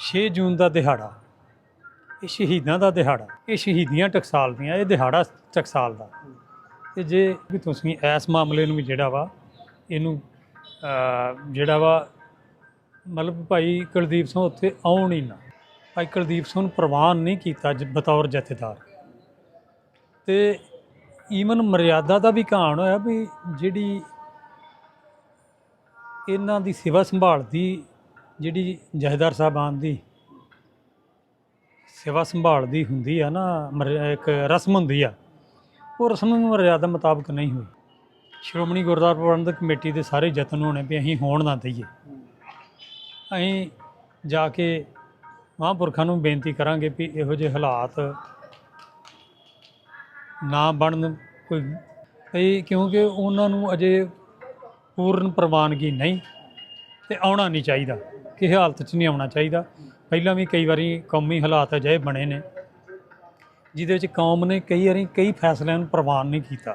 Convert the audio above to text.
6 ਜੂਨ ਦਾ ਦਿਹਾੜਾ। ਇਹ ਸ਼ਹੀਦਾਂ ਦਾ ਦਿਹਾੜਾ। ਇਹ ਸ਼ਹੀਦੀਆਂ ਟਕਸਾਲ ਦੀਆਂ, ਇਹ ਦਿਹਾੜਾ ਟਕਸਾਲ ਦਾ। ਤੇ ਜੇ ਵੀ ਤੁਸੀਂ ਇਸ ਮਾਮਲੇ ਨੂੰ ਵੀ ਜਿਹੜਾ ਵਾ, ਇਹਨੂੰ ਜਿਹੜਾ ਵਾ, ਮਤਲਬ ਭਾਈ ਕੁਲਦੀਪ ਸਿੰਘ ਉੱਥੇ ਆਉਣ ਹੀ ਨਾ। ਭਾਈ ਕੁਲਦੀਪ ਸਿੰਘ ਨੂੰ ਪ੍ਰਵਾਨ ਨਹੀਂ ਕੀਤਾ ਜ- ਬਤੌਰ ਜਥੇਦਾਰ। ਤੇ ਈਵਨ ਮਰਿਆਦਾ ਦਾ ਵੀ ਕਹਾਣ ਹੋਇਆ ਵੀ ਜਿਹੜੀ ਇਹਨਾਂ ਦੀ ਸੇਵਾ ਸੰਭਾਲ ਦੀ ਜਿਹੜੀ ਜਥੇਦਾਰ ਸਾਹਿਬਾਨ ਦੀ ਸੇਵਾ ਸੰਭਾਲ ਦੀ ਹੁੰਦੀ ਆ ਨਾ, ਮਰ- ਇੱਕ ਰਸਮ ਹੁੰਦੀ ਆ, ਉਹ ਰਸਮ ਮਰਿਆਦਾ ਮੁਤਾਬਕ ਨਹੀਂ ਹੋਈ। ਸ਼੍ਰੋਮਣੀ ਗੁਰਦੁਆਰਾ ਪ੍ਰਬੰਧਕ ਕਮੇਟੀ ਦੇ ਸਾਰੇ ਯਤਨ ਹੋਣੇ ਵੀ ਅਸੀਂ ਹੋਣ ਨਾ ਦਈਏ। ਅਸੀਂ ਜਾ ਕੇ ਮਹਾਂਪੁਰਖਾਂ ਨੂੰ ਬੇਨਤੀ ਕਰਾਂਗੇ ਵੀ ਇਹੋ ਜਿਹੇ ਹਾਲਾਤ ਨਾ ਬਣਨ ਕੋਈ। ਕਈ ਕਿਉਂਕਿ ਉਹਨਾਂ ਨੂੰ ਅਜੇ ਪੂਰਨ ਪ੍ਰਵਾਨਗੀ ਨਹੀਂ ਤੇ ਆਉਣਾ ਨਹੀਂ ਚਾਹੀਦਾ। ਕਿਸੇ ਹਾਲਤ 'ਚ ਨਹੀਂ ਆਉਣਾ ਚਾਹੀਦਾ। ਪਹਿਲਾਂ ਵੀ ਕਈ ਵਾਰੀ ਕੌਮੀ ਹਾਲਾਤ ਅਜਿਹੇ ਬਣੇ ਨੇ, ਜਿਹਦੇ ਵਿੱਚ ਕੌਮ ਨੇ ਕਈ ਵਾਰੀ ਕਈ ਫੈਸਲਿਆਂ ਨੂੰ ਪ੍ਰਵਾਨ ਨਹੀਂ ਕੀਤਾ।